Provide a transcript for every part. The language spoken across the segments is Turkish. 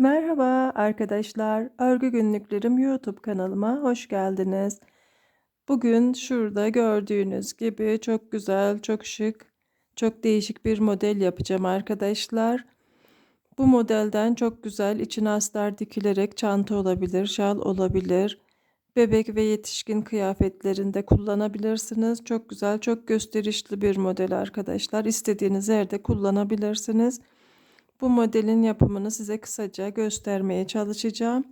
Merhaba arkadaşlar, Örgü Günlüklerim YouTube kanalıma hoş geldiniz. Bugün şurada gördüğünüz gibi çok güzel, çok şık, çok değişik bir model yapacağım arkadaşlar. Bu modelden çok güzel içine astar dikilerek çanta olabilir, şal olabilir. Bebek ve yetişkin kıyafetlerinde kullanabilirsiniz. Çok güzel, çok gösterişli bir model arkadaşlar. İstediğiniz yerde kullanabilirsiniz. Bu modelin yapımını size kısaca göstermeye çalışacağım.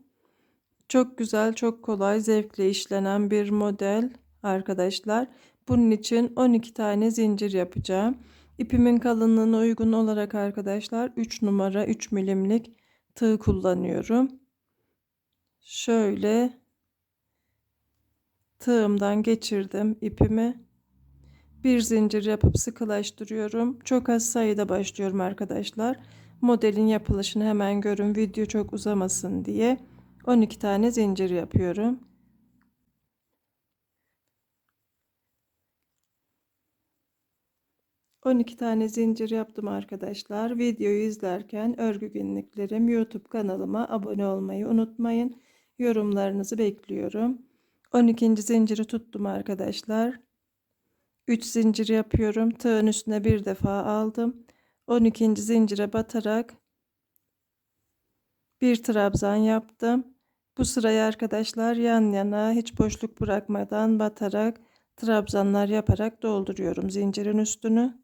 Çok güzel, çok kolay, zevkle işlenen bir model arkadaşlar. Bunun için 12 tane zincir yapacağım. İpimin kalınlığına uygun olarak arkadaşlar 3 numara 3 milimlik tığ kullanıyorum. Şöyle tığımdan geçirdim ipimi. Bir zincir yapıp sıkılaştırıyorum. Çok az sayıda başlıyorum arkadaşlar modelin yapılışını hemen görün video çok uzamasın diye 12 tane zincir yapıyorum. On iki tane zincir yaptım arkadaşlar. Videoyu izlerken örgü günlüklerim YouTube kanalıma abone olmayı unutmayın. Yorumlarınızı bekliyorum. 12. zinciri tuttum arkadaşlar. 3 zincir yapıyorum. Tığın üstüne bir defa aldım. 12. zincire batarak bir trabzan yaptım. Bu sırayı arkadaşlar yan yana hiç boşluk bırakmadan batarak trabzanlar yaparak dolduruyorum zincirin üstünü.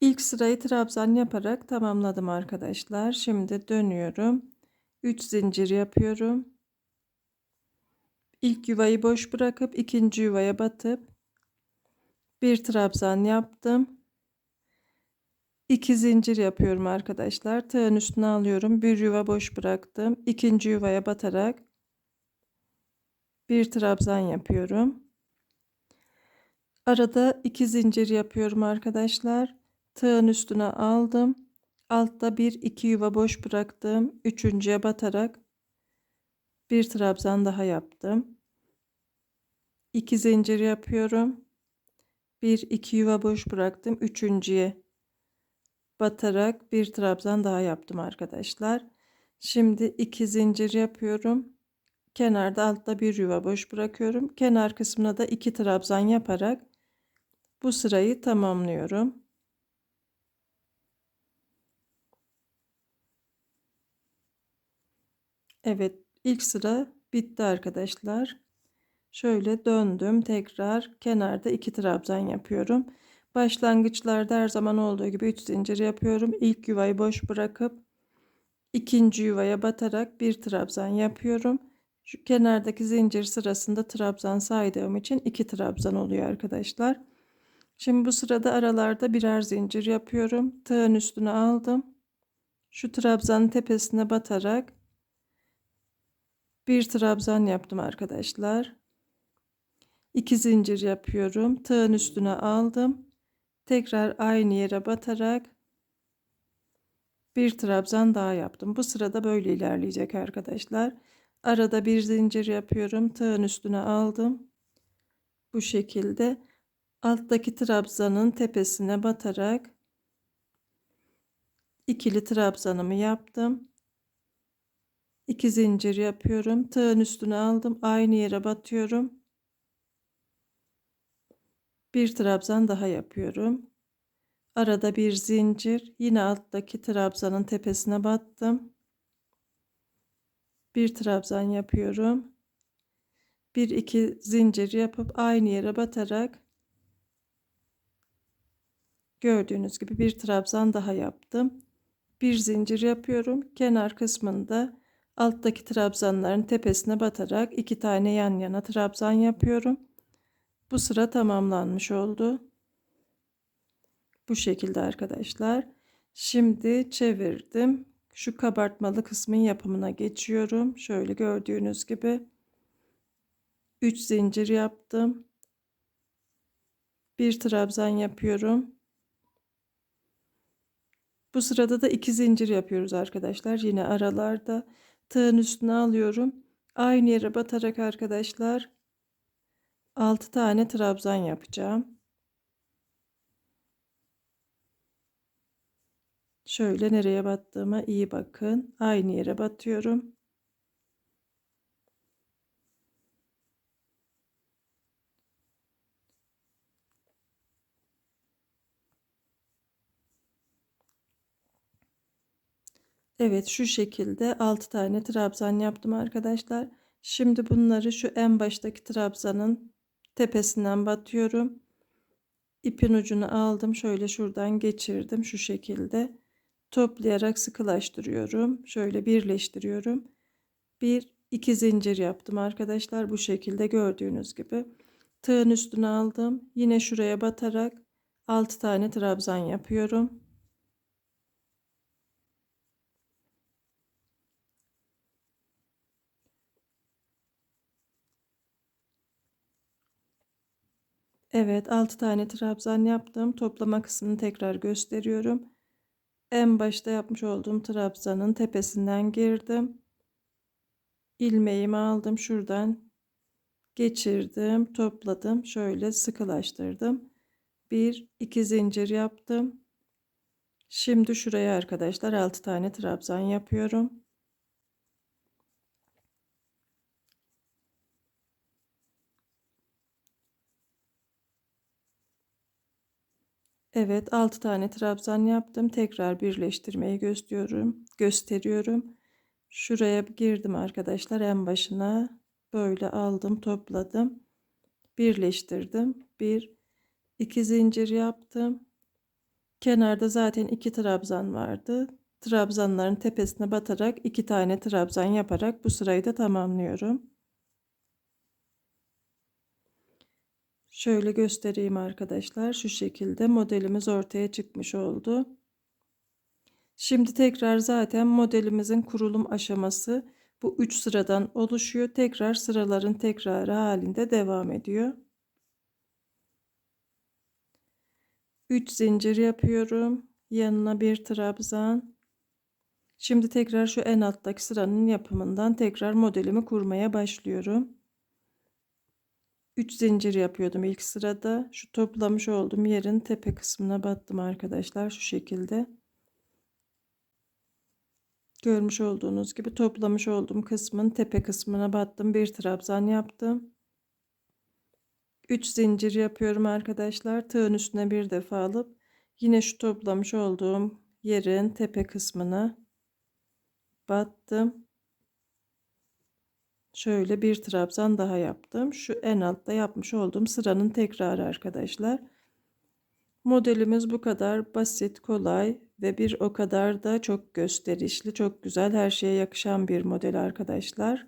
İlk sırayı trabzan yaparak tamamladım arkadaşlar. Şimdi dönüyorum. 3 zincir yapıyorum. İlk yuvayı boş bırakıp ikinci yuvaya batıp bir trabzan yaptım. 2 zincir yapıyorum arkadaşlar. Tığın üstüne alıyorum. Bir yuva boş bıraktım. İkinci yuvaya batarak bir trabzan yapıyorum. Arada 2 zincir yapıyorum arkadaşlar. Tığın üstüne aldım. Altta bir iki yuva boş bıraktım. Üçüncüye batarak bir trabzan daha yaptım. 2 zincir yapıyorum. 1 2 yuva boş bıraktım. Üçüncüye batarak bir trabzan daha yaptım arkadaşlar. Şimdi 2 zincir yapıyorum. Kenarda altta bir yuva boş bırakıyorum. Kenar kısmına da 2 trabzan yaparak bu sırayı tamamlıyorum. Evet, ilk sıra bitti arkadaşlar. Şöyle döndüm. Tekrar kenarda iki trabzan yapıyorum. Başlangıçlarda her zaman olduğu gibi 3 zincir yapıyorum. İlk yuvayı boş bırakıp ikinci yuvaya batarak bir trabzan yapıyorum. Şu kenardaki zincir sırasında trabzan saydığım için iki trabzan oluyor arkadaşlar. Şimdi bu sırada aralarda birer zincir yapıyorum. Tığın üstüne aldım. Şu trabzanın tepesine batarak bir trabzan yaptım arkadaşlar. 2 zincir yapıyorum. Tığın üstüne aldım. Tekrar aynı yere batarak bir trabzan daha yaptım. Bu sırada böyle ilerleyecek arkadaşlar. Arada bir zincir yapıyorum. Tığın üstüne aldım. Bu şekilde alttaki trabzanın tepesine batarak ikili trabzanımı yaptım. 2 zincir yapıyorum. Tığın üstüne aldım. Aynı yere batıyorum bir trabzan daha yapıyorum. Arada bir zincir, yine alttaki trabzanın tepesine battım. Bir trabzan yapıyorum. Bir iki zincir yapıp aynı yere batarak gördüğünüz gibi bir trabzan daha yaptım. Bir zincir yapıyorum. Kenar kısmında alttaki trabzanların tepesine batarak iki tane yan yana trabzan yapıyorum. Bu sıra tamamlanmış oldu. Bu şekilde arkadaşlar. Şimdi çevirdim. Şu kabartmalı kısmın yapımına geçiyorum. Şöyle gördüğünüz gibi 3 zincir yaptım. Bir trabzan yapıyorum. Bu sırada da 2 zincir yapıyoruz arkadaşlar. Yine aralarda tığın üstüne alıyorum. Aynı yere batarak arkadaşlar 6 tane trabzan yapacağım. Şöyle nereye battığıma iyi bakın. Aynı yere batıyorum. Evet şu şekilde 6 tane trabzan yaptım arkadaşlar. Şimdi bunları şu en baştaki trabzanın tepesinden batıyorum. İpin ucunu aldım. Şöyle şuradan geçirdim şu şekilde. Toplayarak sıkılaştırıyorum. Şöyle birleştiriyorum. Bir iki zincir yaptım arkadaşlar. Bu şekilde gördüğünüz gibi. Tığın üstüne aldım. Yine şuraya batarak 6 tane trabzan yapıyorum. Evet 6 tane trabzan yaptım. Toplama kısmını tekrar gösteriyorum. En başta yapmış olduğum trabzanın tepesinden girdim. ilmeğimi aldım şuradan geçirdim topladım şöyle sıkılaştırdım. Bir iki zincir yaptım. Şimdi şuraya arkadaşlar 6 tane trabzan yapıyorum. Evet 6 tane trabzan yaptım. Tekrar birleştirmeyi gösteriyorum. Gösteriyorum. Şuraya girdim arkadaşlar en başına. Böyle aldım, topladım. Birleştirdim. Bir, iki zincir yaptım. Kenarda zaten iki trabzan vardı. Trabzanların tepesine batarak iki tane trabzan yaparak bu sırayı da tamamlıyorum. Şöyle göstereyim arkadaşlar. Şu şekilde modelimiz ortaya çıkmış oldu. Şimdi tekrar zaten modelimizin kurulum aşaması bu 3 sıradan oluşuyor. Tekrar sıraların tekrarı halinde devam ediyor. 3 zincir yapıyorum. Yanına bir trabzan. Şimdi tekrar şu en alttaki sıranın yapımından tekrar modelimi kurmaya başlıyorum. 3 zincir yapıyordum ilk sırada. Şu toplamış olduğum yerin tepe kısmına battım arkadaşlar şu şekilde. Görmüş olduğunuz gibi toplamış olduğum kısmın tepe kısmına battım. Bir trabzan yaptım. 3 zincir yapıyorum arkadaşlar. Tığın üstüne bir defa alıp yine şu toplamış olduğum yerin tepe kısmına battım. Şöyle bir trabzan daha yaptım. Şu en altta yapmış olduğum sıranın tekrarı arkadaşlar. Modelimiz bu kadar basit, kolay ve bir o kadar da çok gösterişli, çok güzel, her şeye yakışan bir model arkadaşlar.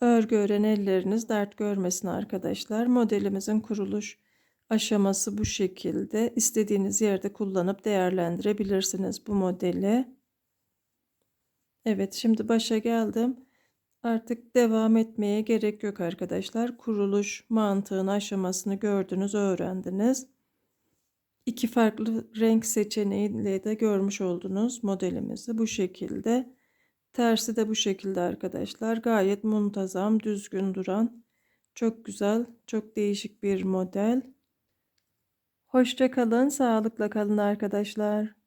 Örgü öğren elleriniz dert görmesin arkadaşlar. Modelimizin kuruluş aşaması bu şekilde. İstediğiniz yerde kullanıp değerlendirebilirsiniz bu modeli. Evet şimdi başa geldim. Artık devam etmeye gerek yok arkadaşlar. Kuruluş mantığın aşamasını gördünüz, öğrendiniz. İki farklı renk seçeneğiyle de görmüş oldunuz modelimizi bu şekilde. Tersi de bu şekilde arkadaşlar. Gayet muntazam, düzgün duran, çok güzel, çok değişik bir model. Hoşça kalın, sağlıkla kalın arkadaşlar.